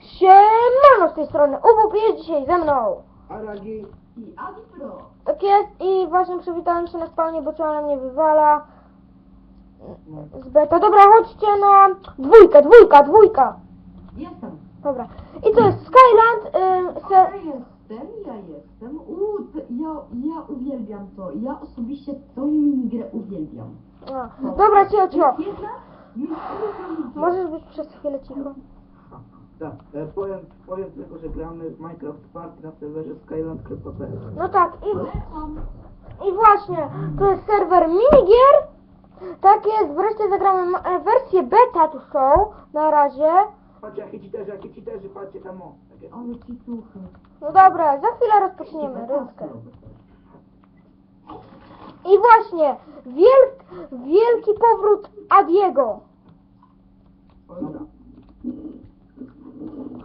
Siemano z tej strony, Ubuk jest dzisiaj ze mną. Aragi, I Adi Pro. Tak jest i właśnie przywitałem się na spalnie, bo człowiek mnie wywala z beta. Dobra, chodźcie na dwójkę, dwójka, dwójka. Jestem. Dobra. I to jest Skyland, ym, se... Ja jestem, ja jestem. To ja, ja uwielbiam to. Ja osobiście tą minigrę uwielbiam. A, Dobra, jest jedna gier. Możesz być przez chwilę cicho. Tak, e, powiem, powiem tylko, że gramy w Minecraft Party na serwerze skyland.pl No tak, i, i właśnie, to jest serwer minigier. Tak jest, wreszcie zagramy ma- e, wersję beta tu są, na razie. Patrzcie, jakie cheaterzy, jakie cheaterzy, patrzcie tam o. Takie... Ale ci tuchy. No dobra, za chwilę rozpoczniemy rundkę. I właśnie, wielk, wielki powrót Adiego. Dobra.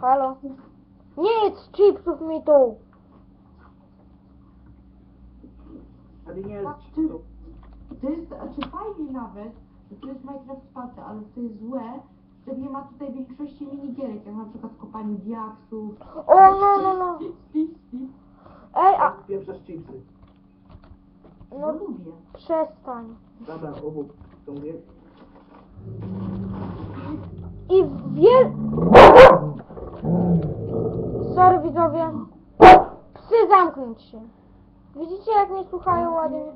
Halo? Nie jedz chipsów mi tu. Ale nie jest Patrzcie. To jest, a czy fajnie nawet, że to jest Minecraft Party, ale to jest złe, że nie ma tutaj większości minigierek, jak na przykład kopanie diaksów. O, no, no, no. Ej, a, pierwsze chipsy. No no lubię. przestań. Dobra, obok, to mówię. I wiel... Sorry widzowie. Psy zamknąć się. Widzicie jak mnie słuchają ładnie?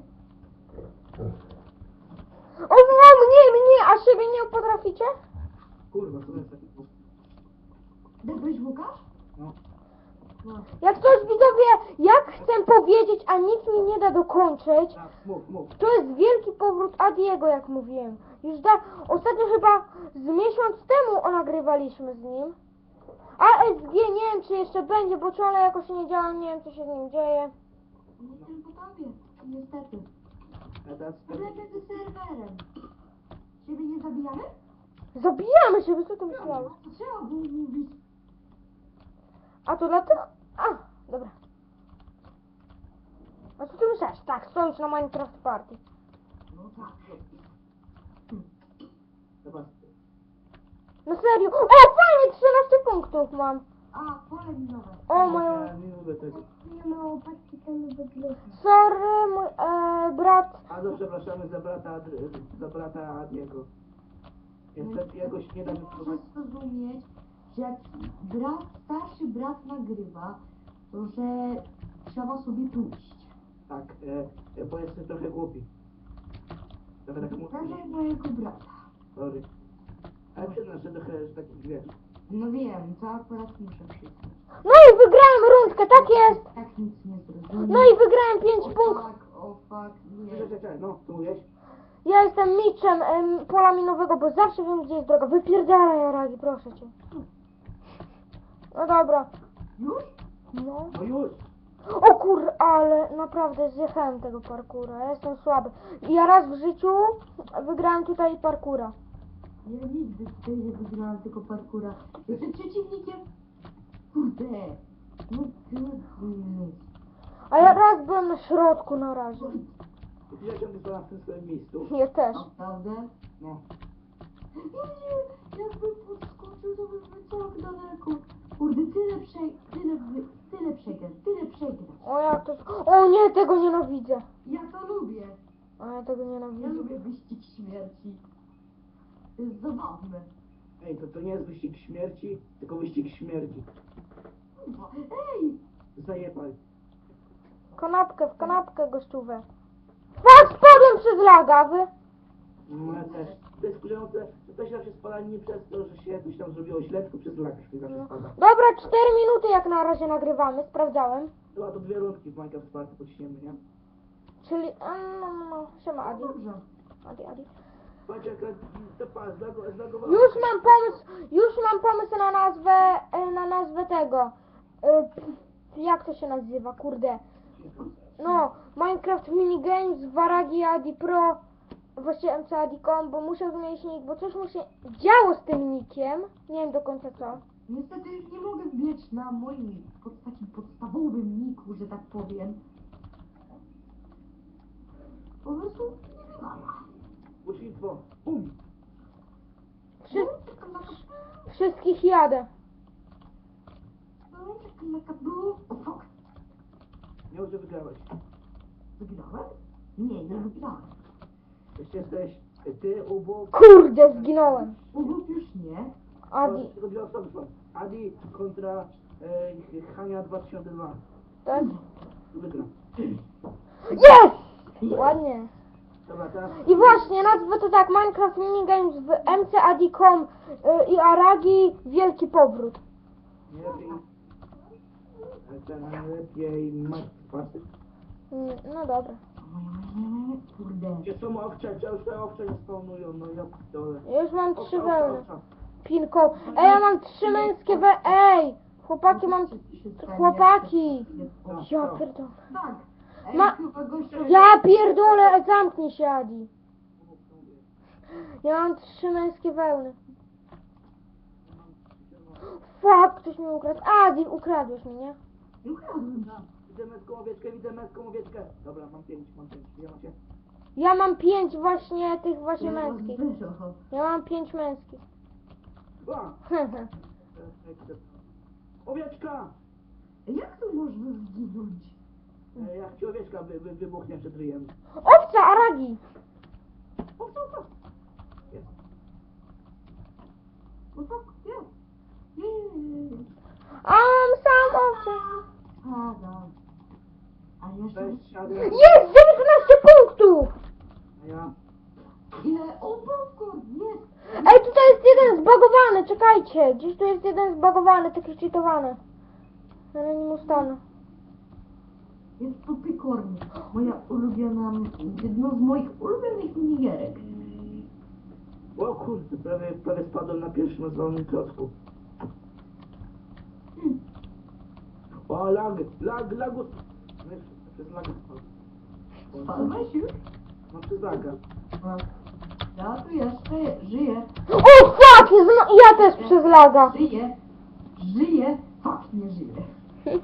O, no, mnie, mnie, a siebie nie potraficie? Kurwa, co jest taki... Dobryś Łukasz? No. No. Jak coś widzowie, jak chcę powiedzieć, a nikt mi nie da dokończyć, Tak, mów, mów. to jest wielki powrót Adiego, jak mówiłem. Już da, ostatnio chyba z miesiąc temu nagrywaliśmy z nim. A SG nie wiem czy jeszcze będzie, bo czole jakoś nie działa, nie wiem co się z nim dzieje. Nie tylko tobie, niestety. A teraz... Lepiej ze serwerem. Ciebie nie zabijamy? Zabijamy się, wy co tu myślałeś? To trzeba było mówić. A to dlatego... A, dobra. A co ty myślałeś? Tak, sojusz na Minecraft Party. No tak. Dobra. No serio. O, fajnie, 13 punktów mam. A, pole minowe. O, moją... Ja nie lubię tego. Nie no, patrzcie tam wygląda. Sorry, mój e, brat. A no, przepraszamy za brata, Adry- za brata Adiego. Niestety jakoś nie da wypróbować. Muszę zrozumieć, że jak brat, starszy brat nagrywa, to że trzeba sobie pójść. Tak, e, e, bo jestem trochę głupi. Trochę tak mówię. Uważaj mojego brata. Sorry. Ale przyznam, że trochę, że taki wiesz. No wiem, to akurat muszę przyznać. No i wygrałem rundkę, tak jest. Tak nic nie zrozumiałem. No i wygrałem 5 O punktów. fuck, o fuck, nie. Czekaj, czekaj, no, co mówiłeś? Ja jestem miczem em, pola minowego, bo zawsze wiem gdzie jest droga. Wypierdalaj Aragi, proszę cię. No dobra. Już? No. No już! O kur, ale naprawdę zjechałem tego parkura. Ja jestem słaby. Ja raz w życiu wygrałem tutaj parkura. Ja nigdy tutaj nie wygrałam tylko parkura. Jestem przeciwnikiem. Kurde. No kurde. A ja raz byłem na środku na razie. Ja ciągle zostałem w tym swoim miejscu. Ja też. Naprawdę? No. Nie, jakbym podskoczył, to bym tak daleko. Kurde, tyle prze... tyle, wy- tyle przegrać, tyle przegrać. O ja to... O nie, tego nienawidzę. Ja to lubię. O ja tego Ja nienawidzę. lubię wyścig śmierci. To jest zabawne. Ej, to, to nie jest wyścig śmierci, tylko wyścig śmierci. Kurwa, Ej! Zajebaj. Kanapkę, w kanapkę gościówę. Tak, spadłem przez laga, wy. No ja też. To jest wkurzające, że to się zawsze spada nie przez to, że się coś tam zrobiło źle, tylko przez lak się zawsze No. spada. Dobra, 4 minuty jak na razie nagrywamy, sprawdzałem. Chyba to dwie rundki w Minecraft Party pociśniemy, nie? Czyli, a, no, no, no, siema Adi. Dobrze. Adi, Adi. Patrz to zlago-. Już mam pomysł, już mam pomysł na nazwę, e, na nazwę tego. E, Jak to się nazywa, kurde. No, Minecraft Minigames, Waragi Adi Pro, właściwie MC Adi.com, bo muszę zmienić nick, bo coś mu się działo z tym nickiem. Nie wiem do końca co. Niestety już nie mogę biec na moim pod takim podstawowym niku, że tak powiem. Po prostu nie wywala. Ucznictwo. Bum. Wszy wszystkich jadę. Shakalakabu. O fuck. Nie może wygrałeś. Wygrałem? Nie, nie wygrałem. Jeszcze jesteś ty, Ubuk. Kurde, zginąłem. Ubóg już nie. Adi, osoby są. Adi kontra e, Hania 2002. tak? Wygra. Jest! Ładnie. Teraz I właśnie, nazwę to tak, Minecraft Minigames w mcadi.com y, i Aragi Wielki Powrót. nie lepiej. Mm, No dobra. Kurde. Gdzie są owcze? Gdzie już te owcze? No ja dole. Już mam trzy wełny. Pinką. Ej, ja mam trzy męskie we... Ej! Chłopaki mam... Chłopaki! Ja pierdolę. Tak. Ma-. Ja pierdolę, zamknij się Adi. Ja mam trzy męskie wełny. Fuck, ktoś mi ukradł. Adi, ukradłeś mi, nie? Ukradłem. Widzę męską owieczkę, widzę męską owieczkę. Dobra, mam pięć, mam pięć. Ja mam pięć właśnie tych właśnie męskich. Ja mam pięć męskich. Owieczka! Jak to można zginąć? E, Jak ci owieczka wy, wy, wybuchnie przed ryjem. Owca, Aragi! O, co to? Jest. O tak, nie. Nie. A mam sam owce. A, no. A jeszcze... Siadaj. Jest 19 punktów! A ja... Ile? O, popcorn, jest. Ej, tutaj jest jeden zbagowany, czekajcie. Gdzieś tu jest jeden zbagowany, taki cheatowany. Na nim ustanę. Jest popcorn. Moja ulubiona... Jedno z moich ulubionych minigierek. O kurde, prawie, prawie spadłem na pierwszym rozwalonym klocku. O, lag, lag, lagus. No, Przez laga spadł. Spadłeś już? No przez laga. No. Ja tu jeszcze żyję. O fuck! Zno- ja też przez laga. Żyję. Żyję. Fakt, nie żyję.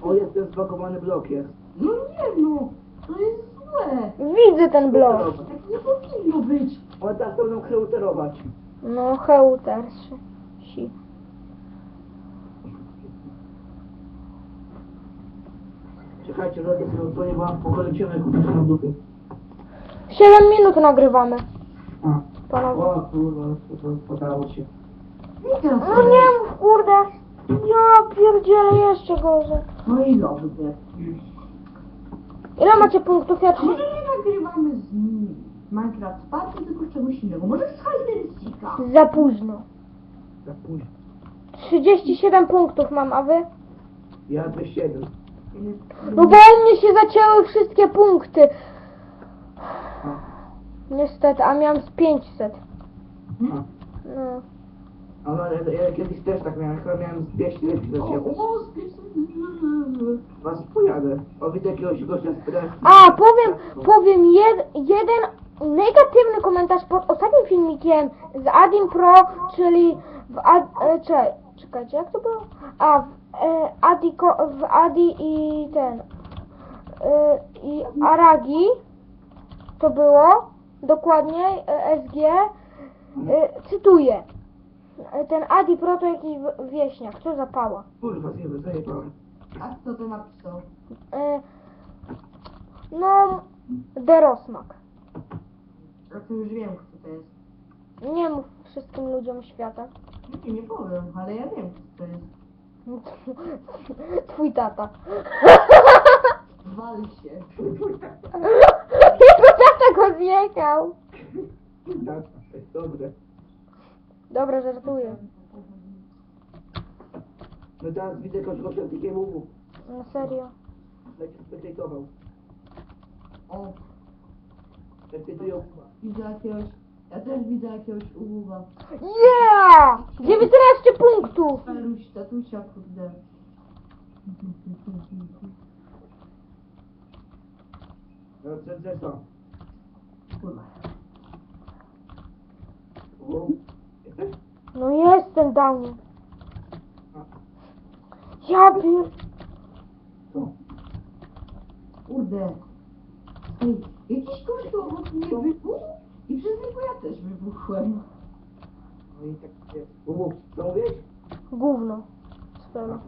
O, jest ten zbagowany blok jest. No nie no. To jest złe. Widzę ten blok. Tak nie powinno być. O, teraz to będą kreuterować. No, heuterszy. Si. Czekajcie, że sobie odsłonię wam pokolecimy kupić na dupy. 7 minut nagrywamy. A. Panowie. O kurwa, to, to podało się. I teraz No nie mów, kurde. Ja pierdzielę jeszcze gorzej. No i dobrze. Ile macie punktów? Ja A trzy... może nie nagrywamy z Minecraft Party, tylko z czegoś innego. Może z Hide Za późno. Za późno. 37 punktów mam, a wy? Ja 207. No bo u mnie się zacięły wszystkie punkty. Niestety, a miałam z 500. A. No. Ale ja, ja kiedyś też tak miałem, chyba miałem z 200 lepszy za ciebie. O, spisy. Was pojadę. O, widzę jakiegoś gościa z preski. A, powiem, powiem jed, jeden negatywny komentarz pod ostatnim filmikiem z Adim Pro, czyli w Ad, e, czekaj, czekajcie, jak to było? A, w, e, Adi, ko- w Adi i ten, e, i Aragi, to było, dokładnie, e, SG, e, cytuję, ten Adi Pro to jakiś wieśniak, co za pała. Kurwa, zjebę, zajebałem. A kto to napisał? E, no, Derosmak. A to już wiem, kto to jest. Nie mów wszystkim ludziom świata. Nie, nie powiem, ale ja wiem, kto to jest. Twój tata. Wal się. Jego tata go zjechał. Dobre. Dobra, żartuję. No teraz widzę kogoś gościa z takiego No serio. Będzie specjalizował. O, Specjalizują. widzę jakiegoś... Ja też widzę jakiegoś ułuwa. Yeah! 19 punktów! Peruś, tatusia, kurde. No, co, co, co? Kurwa. O, jesteś? No jest ten downie. Ja pier... Co? Kurde. Ej, jakiś gościu obok mnie wybuchł i przez niego ja też wybuchłem. No i tak jest. Umów, co mówisz? Gówno. Spelo.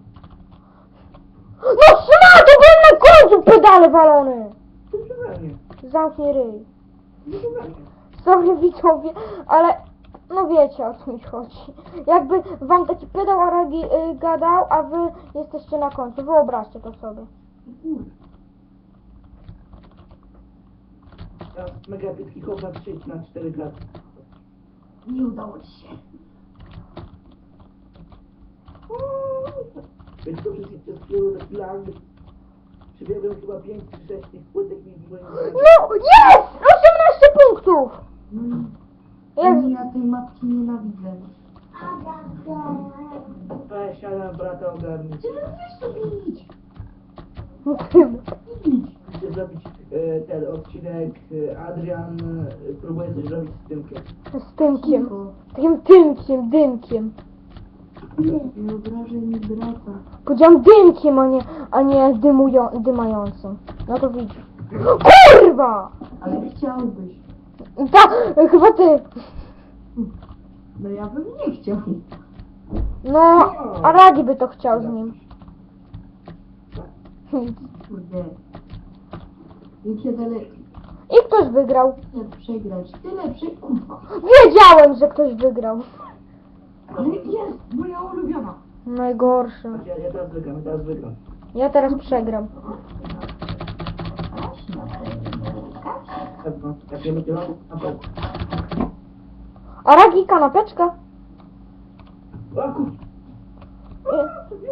No szma, to byłem na końcu pedale walony! Zamknij ryj. Nie. Sorry widzowie, ale no wiecie o co mi chodzi. Jakby wam taki pedał Aragi y, gadał, a wy jesteście na końcu. Wyobraźcie to sobie. Teraz mega hop na 3 na 4 klatki. Nie udało ci się. Więc to przez, przez chwilę tak plan. Przybiegłem chyba 5 czy 6 tych płytek i byłem... No jest! 18 punktów! No i Jest. ja tej matki nienawidzę. Weź, ale brata ogarnij. Ty weź to bić! Chcę zrobić e, ten odcinek e, Adrian e, próbuje coś robić z Tymkiem. Z tymkiem. Cicho. Takim tymkiem, dymkiem. Nie obrażaj mi brata. Powiedziałam dymkiem, a nie, a nie dymują, dymającym. No to widzisz. Kurwa! Ale chciałbyś. Ta, chyba ty. No ja bym nie chciał. No, Aragi by to chciał z nim. Kurde. Mi się dalej I ktoś wygrał. chce przegrać. Tyle kurwa. Wiedziałem, że ktoś wygrał. Ale jest, moja ulubiona. Najgorszy. Ja, ja teraz wygram, ja teraz wygram. Ja teraz przegram. Pewno. Aragi, kanapeczka. O kur...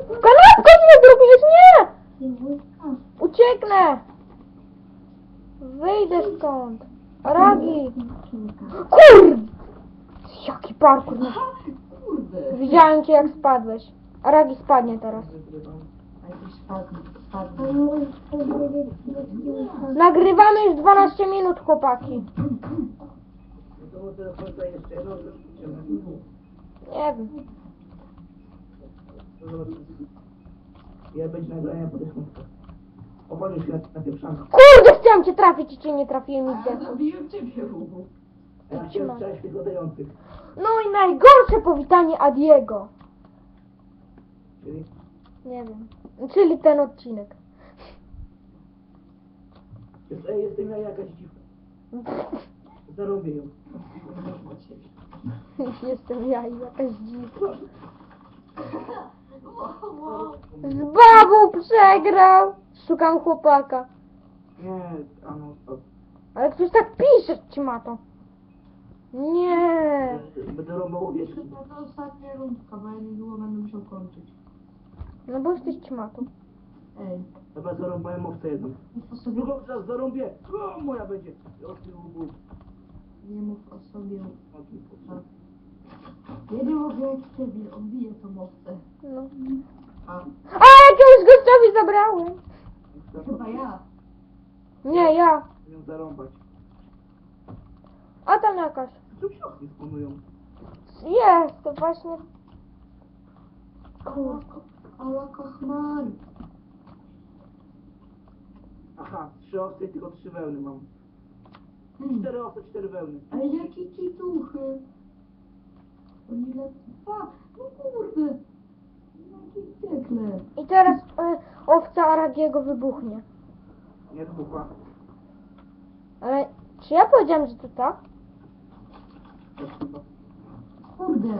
Kanapkę nie zrobisz, nie! Ucieknę! Wyjdę stąd. Aragi! Kur! Jaki parkour. Widziałem cię jak spadłeś. Aragi spadnie teraz. Nagrywamy już 12 minut, chłopaki. No. Nie wiem. Ja będzie nagrania po się na, pieprzankę. Kurde, chciałem cię trafić i cię nie trafiłem A ja zabiłem ciebie. Ja. No i najgorsze powitanie Adiego. Czyli Nie wiem. Czyli ten odcinek. jest, ej, jestem ja jakaś dziwka. Zarobię ją. Jestem ja i jakaś dziwka. Z babą przegrał! Szukam chłopaka. Nie, a no, to... Ale ktoś tak pisze, ci ma to. Nie. Będę rąbał owieczki. To ostatnia rundka, bo ja niedługo będę musiał kończyć. No bo jesteś ćmatą. Ej, Chyba zarąbałem owcę jedną. mów o sobie, Drugą zaraz zarąbię. O, moja będzie. Nie mów o sobie. O, ty łubu. Ja nie mogę jak ciebie, on bije tą owcę. No. A, A jakiegoś gościowi zabrałem. chyba ja. Nie, ja. Chcę ją zarąbać. A tam jakaś. Co książki spanują? Jest, to właśnie. Ale, ale kochmar. Aha, trzy owce i tylko trzy wełny mam. Hmm. Cztery owce, cztery wełny. Ale jakie kituchy. Oni lecą. A, no kurde. Jakie piekle. I teraz y, owca Aragiego wybuchnie. Nie dmucha. Ale czy ja powiedziałem, że to tak? Kurde.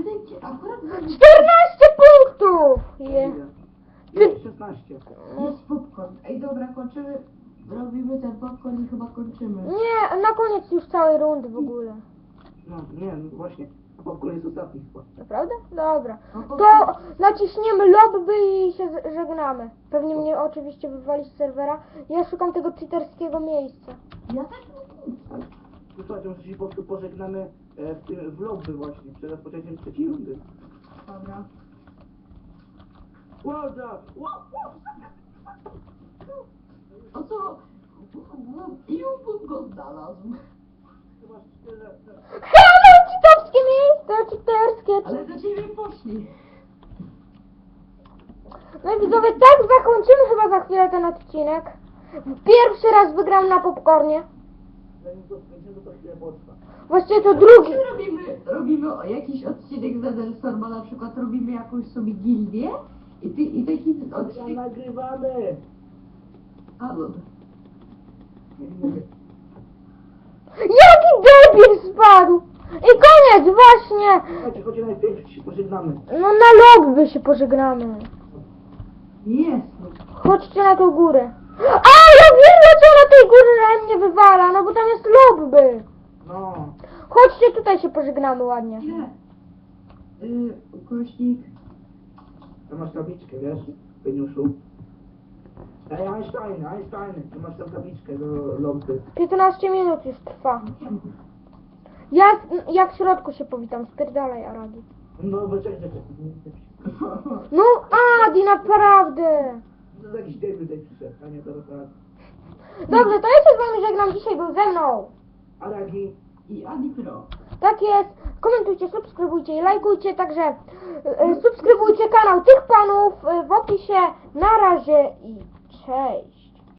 Wtedy cię akurat 14 punktów! Je. Jest 16. Jest popcorn. Ej, dobra, kończymy. Robimy ten popcorn i chyba kończymy. Nie, na koniec już całej rundy w ogóle. No, nie, no właśnie. Popcorn jest ostatni chyba. Naprawdę? Dobra. No to- naciśniemy lobby i się z- żegnamy. Pewnie mnie oczywiście wywali z serwera. Ja szukam tego cheaterskiego miejsca. Ja też Słuchajcie, może się po prostu pożegnamy e, w tym w lobby właśnie, przed rozpoczęciem trzeciej rundy. Dobra. Łoda! O co? I Ubud go znalazł. Chyba tyle. Halo, cheaterskie miejsce, cheaterskie. Ale do ciebie poszli. No i widzowie, tak zakończymy chyba za chwilę ten odcinek. Pierwszy raz wygram na popcornie. Zanim to skończymy, to chwilę potrwa. Właściwie to drugi. Robimy, robimy jakiś odcinek z Edelstorma, na przykład robimy jakąś sobie gildię I ty, i taki Ja odcinek... nagrywamy! A, dobra. Mogę. Jaki debil spadł! I koniec, właśnie! Słuchajcie, chodźcie najpierw się pożegnamy. No na lobby się pożegnamy. Jest. Chodźcie na tą górę. A, na tej górze mnie wywala, no bo tam jest lobby. No. Chodźcie tutaj się pożegnamy ładnie. Ile? Y, ukośnik. Tam masz tabliczkę, wiesz? Geniuszu. Ej, Einstein, Einstein, tu masz tam tabliczkę do lobby. 15 minut już trwa. Ja, ja w środku się powitam, spierdalaj Aragi. No, bo czekaj, czekaj. No Adi, naprawdę. No, to jakiś debil tutaj przyszedł, a nie to tak. Dobrze, to ja się z wami żegnam, dzisiaj był ze mną. Aragi, I Adi Pro. Tak jest. Komentujcie, subskrybujcie i lajkujcie, także e, subskrybujcie kanał tych panów e, w opisie. Na razie i cześć.